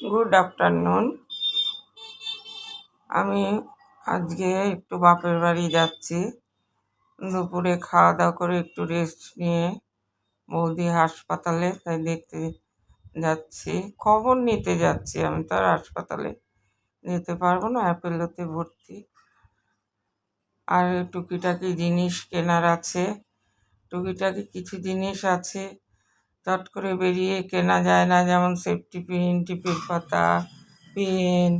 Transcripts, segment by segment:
Good afternoon আমি আজকে একটু বাপের বাড়ি যাচ্ছি। দুপুরে খাওয়া দাওয়া করে একটু রেস্ট নিয়ে বৌদি হাসপাতালে, তাই দেখতে যাচ্ছি। খবর নিতে যাচ্ছি আমি তো আর হাসপাতালে যেতে পারব না, অ্যাপেলোতে ভর্তি। আর টুকিটাকি জিনিস কেনার আছে। টুকিটাকি কিছু জিনিস আছে। চট করে বেরিয়ে কেনা যায় না যেমন সেফটি পিন টিপের পাতা পেন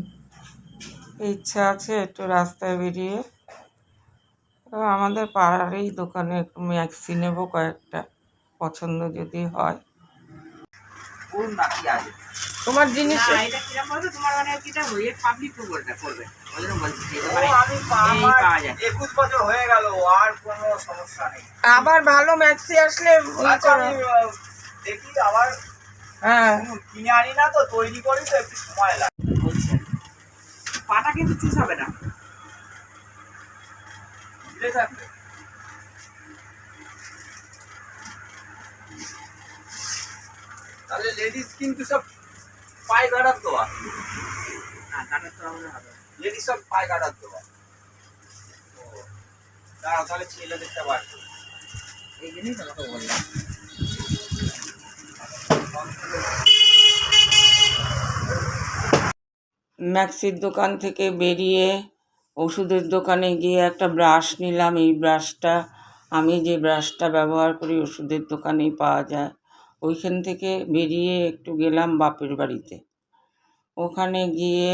ইচ্ছা আছে একটু রাস্তায় বেরিয়ে। তো আমাদের পাড়ারই দোকানে একটু ম্যাক্সি নেব কয়েকটা পছন্দ যদি হয়। কোন বাকি আছে তোমার জিনিস মানে নেই। আবার ভালো ম্যাক্সি আসলে দেখি আবার হ্যাঁ। কিনে আনি না তো তৈরি করি তো একটু সময় লাগে। বলছে। পাটা কিন্তু চুষ হবে না। থাকবে। তাহলে লেডিস কিন্তু সব পায়ে গাড়ার দেওয়া না কাটার তো আমাদের হবে। লেডিস সব পায়ে গাড়ার দেওয়া দাঁড়াও তাহলে ছেলেদেরটা বার করি। এই জন্যই তোমাকে বললাম। ম্যাক্সির দোকান থেকে বেরিয়ে ওষুধের দোকানে গিয়ে একটা ব্রাশ নিলাম। এই ব্রাশটা, আমি যে ব্রাশটা ব্যবহার করি ওষুধের দোকানেই পাওয়া যায়। ওইখান থেকে বেরিয়ে একটু গেলাম বাপের বাড়িতে। ওখানে গিয়ে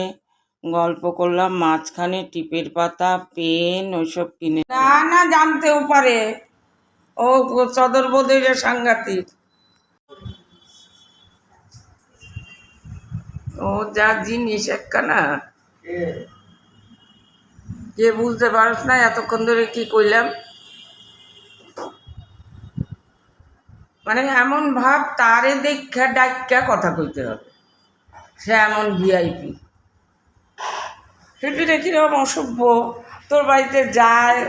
গল্প করলাম, মাঝখানে টিপের পাতা, পেন ওইসব কিনে না না, জানতেও পারে। ও চদর বোধের সাংঘাতিক। ও যা জিনিস একখানা। যে বুঝতে পারস না, এতক্ষণ ধরে কি কইলাম? মানে এমন ভাব, তারে দেখা ডাক্কা কথা কইতে হবে। সে এমন ভিআইপি শিল্পীরা কীরকম অসভ্য। তোর বাড়িতে যায়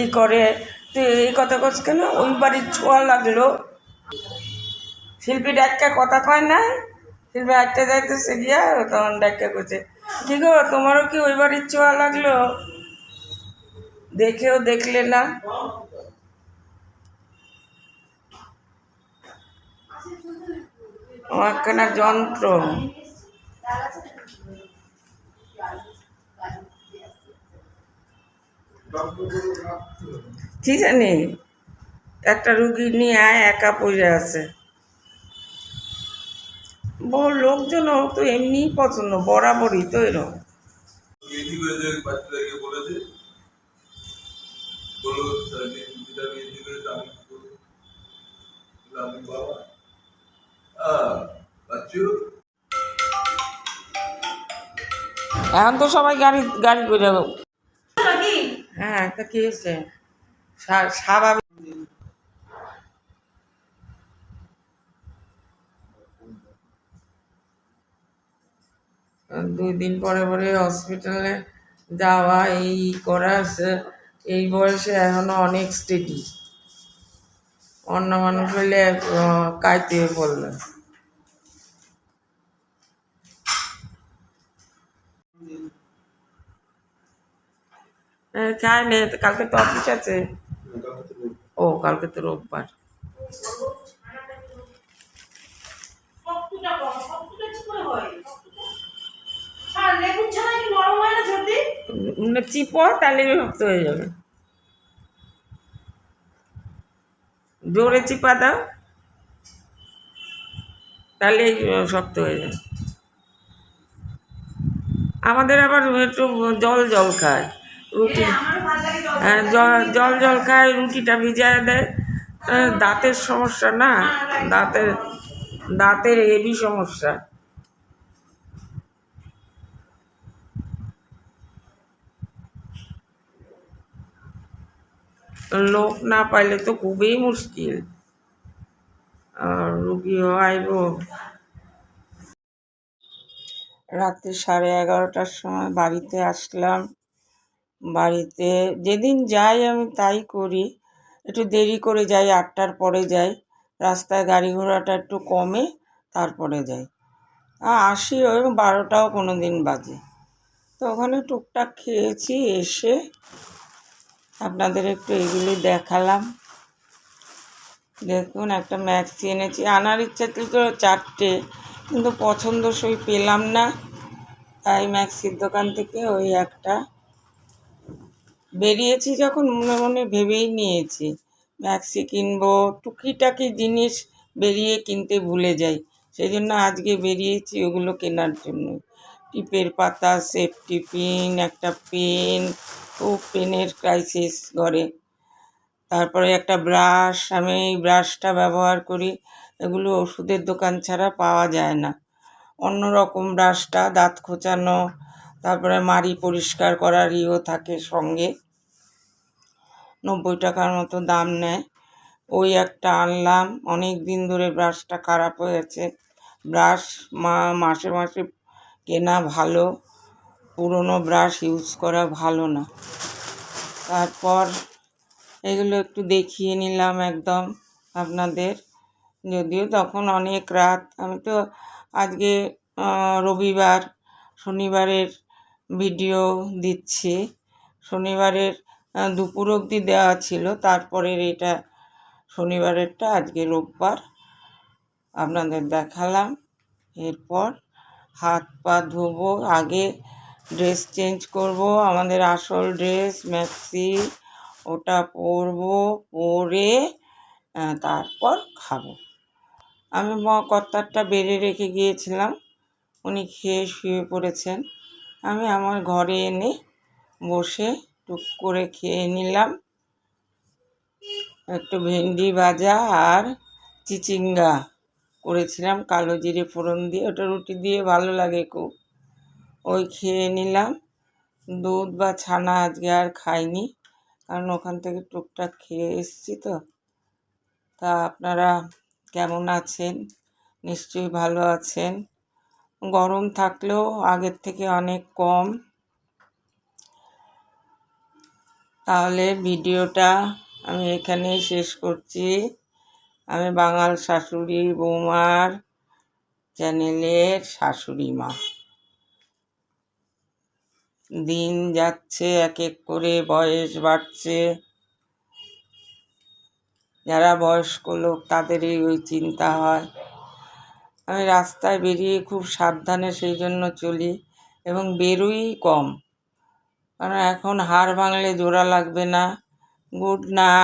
ই করে, তুই এই কথা কস কেন? ওই বাড়ির ছোঁয়া লাগল। শিল্পী ডাক্কা কথা কয় না শিল্পী একটা যাইতেছে গিয়া তখন ডাক্কা করছে কি গো, তোমারও কি ওই বাড়ির ছোঁয়া লাগল? দেখেও দেখলে না। একখানা যন্ত্র। কি জানি, একটা রুগী নিয়ে একা পড়ে আছে। বড় লোকজন তো এমনিই পছন্দ বরাবরই তো এরকম। এখন তো সবাই গাড়ি গাড়ি করে হ্যাঁ তা কি হয়েছে? স্বা- স্বাভাবিক দুই দিন পরে পরে হসপিটালে যাওয়া এই করা এই বয়সে এখনও অনেক স্টেডি অন্য মানুষ হইলে কাইতে পড়ল হ্যাঁ, খাই নে কালকে তো অফিস আছে। ও কালকে তো রোববার। উম, চিপো তাহলে শক্ত হয়ে যাবে। জোরে চিপা দাও তাহলে শক্ত হয়ে যাবে। আমাদের আবার একটু জল জল খায়। রুটি হ্যাঁ জল জল জল খায় রুটিটা ভিজায় দেয়। দাঁতের সমস্যা না দাঁতের দাঁতের হেভি সমস্যা। লোক না পাইলে তো খুবই মুশকিল। রুগীও আইব। রাত্রি সাড়ে এগারোটার সময় বাড়িতে আসলাম। বাড়িতে যেদিন যাই আমি তাই করি। একটু দেরি করে যাই, আটটার পরে যাই। রাস্তায় গাড়ি ঘোড়াটা একটু কমে, তারপরে যাই। আসি ওই বারোটাও কোনো দিন বাজে। তো ওখানে টুকটাক খেয়েছি, এসে আপনাদের একটু এগুলি দেখালাম। দেখুন, একটা ম্যাক্সি এনেছি। আনার ইচ্ছা ছিল তো চারটে, কিন্তু পছন্দসই পেলাম না। তাই ম্যাক্সির দোকান থেকে ওই একটা বেরিয়েছি যখন মনে মনে ভেবেই নিয়েছি, ম্যাক্সি কিনবো, টুকিটাকি জিনিস বেরিয়ে কিনতে ভুলে যাই। সেই জন্য আজকে বেরিয়েছি ওগুলো কেনার জন্য টিপের পাতা সেফটি পিন একটা পেন খুব পেনের ক্রাইসিস ঘরে তারপরে একটা ব্রাশ আমি এই ব্রাশটা ব্যবহার করি। এগুলো ওষুধের দোকান ছাড়া পাওয়া যায় না। অন্য রকম ব্রাশটা দাঁত খোঁচানো, তারপরে মাড়ি পরিষ্কার করার ইও থাকে সঙ্গে। নব্বই টাকার মতো দাম নেয়। ওই একটা আনলাম অনেক দিন ধরে ব্রাশটা খারাপ হয়েছে ব্রাশ মা, মাসে মাসে কেনা ভালো, পুরনো ব্রাশ ইউজ করা ভালো না। তারপর এগুলো একটু দেখিয়ে নিলাম একদম আপনাদের। যদিও তখন অনেক রাত, আমি তো আজকে রবিবার, শনিবারের ভিডিও দিচ্ছি। শনিবারের দুপুর অবধি দেওয়া ছিল, তারপরের এটা শনিবারেরটা, আজকে রোববার আপনাদের দেখালাম। এরপর হাত পা ধোবো, আগে ড্রেস চেঞ্জ করব, আমাদের আসল ড্রেস ম্যাক্সি ওটা পরবো, পরে তারপর খাব। আমি কর্তারটা বেড়ে রেখে গিয়েছিলাম, উনি খেয়ে শুয়ে পড়েছেন। আমি আমার ঘরে এনে বসে টুক করে খেয়ে নিলাম। একটু ভেন্ডি ভাজা আর চিচিঙ্গা। করেছিলাম, কালো জিরে ফোড়ন দিয়ে। ওটা রুটি দিয়ে ভালো লাগে খুব। ওই খেয়ে নিলাম। দুধ বা ছানা আজকে আর খাইনি, কারণ ওখান থেকে টুকটাক খেয়ে এসেছি তো। তা আপনারা কেমন আছেন? নিশ্চয়ই ভালো আছেন। গরম থাকলেও আগের থেকে অনেক কম। তাহলে ভিডিওটা আমি এখানেই শেষ করছি। আমি বাঙাল শাশুড়ি বৌমার চ্যানেলের শাশুড়ি মা। দিন যাচ্ছে, এক এক করে বয়স বাড়ছে। যারা বয়স্ক লোক, তাদেরই ওই চিন্তা হয়। আমি রাস্তায় বেরিয়ে খুব সাবধানে সেই জন্য চলি এবং বেরোই কম। কারণ এখন হাড় ভাঙলে জোড়া লাগবে না। Good night.